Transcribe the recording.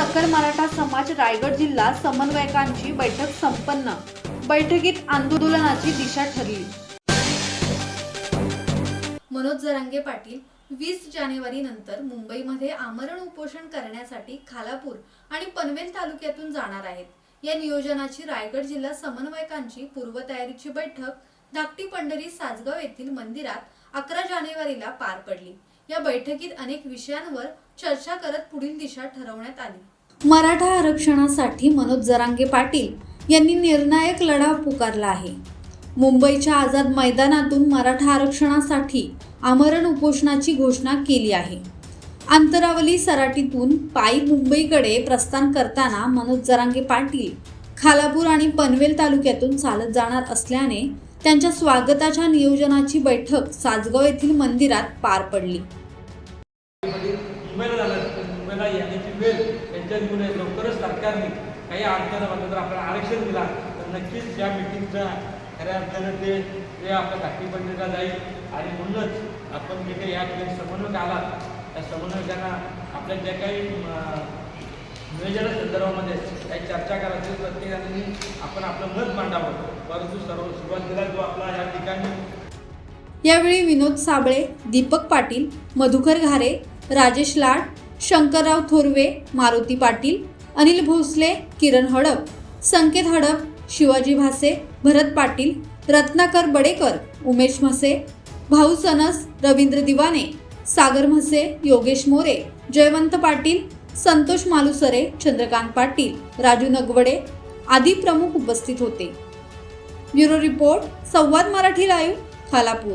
सकल मराठा समाज रायगड जिल्हा समन्वयकांची बैठक संपन्न. बैठकीत आंदोलनाची दिशा ठरली. मनोज जरांगे पाटील वीस जानेवारी नंतर मुंबईमध्ये आमरण उपोषण करण्यासाठी खालापूर आणि पनवेल तालुक्यातून जाणार आहेत. या नियोजनाची रायगड जिल्हा समन्वयकांची पूर्वतयारीची बैठक धाकटी पंढरी सासगाव येथील मंदिरात अकरा जानेवारीला पार पडली. या बैठकीत अनेक विषयांवर चर्चा करत पुढील दिशा ठरवण्यात आली. मराठा आरक्षणासाठी मनोज जरांगे पाटील यांनी निर्णायक लढा पुकारला आहे. मुंबईच्या आझाद मैदानातून मराठा आरक्षणासाठी आमरण उपोषणाची घोषणा केली आहे. अंतरावली सराटीतून पायी मुंबईकडे प्रस्थान करताना मनोज जरांगे पाटील खालापूर आणि पनवेल तालुक्यातून चालत जाणार असल्याने त्यांच्या स्वागताच्या नियोजनाची बैठक सासगाव येथील मंदिरात पार पडली. येण्याची वेळ यांच्यामुळे लवकरच सरकारने काही अडचण म्हणलं जर आपल्याला आरक्षण दिला तर नक्कीच या मिटिंगचा खऱ्या अर्थानं ते ते आपल्या धाकटी पंडितला जाईल. आणि म्हणूनच आपण जे काही या ठिकाणी समन्वयक आला त्या समन्वयकांना आपल्या ज्या काही नियोजना संदर्भामध्ये काही चर्चा करायची प्रत्येकाने आपण आपलं मत मांडावं. परंतु सर्व सुरुवातीला जो आपला या ठिकाणी. यावेळी विनोद साबळे दीपक पाटील मधुकर घारे राजेश लाड शंकरराव थोरवे मारुती पाटील अनिल भोसले किरण हडप संकेत हडप शिवाजी भासे भरत पाटील रत्नाकर बडेकर उमेश म्हसे भाऊ सनस रवींद्र दिवाने सागर म्हसे योगेश मोरे जयवंत पाटील संतोष मालुसरे चंद्रकांत पाटील राजू नगवडे आदी प्रमुख उपस्थित होते. Bureau report Samvad Marathi live Khalapur.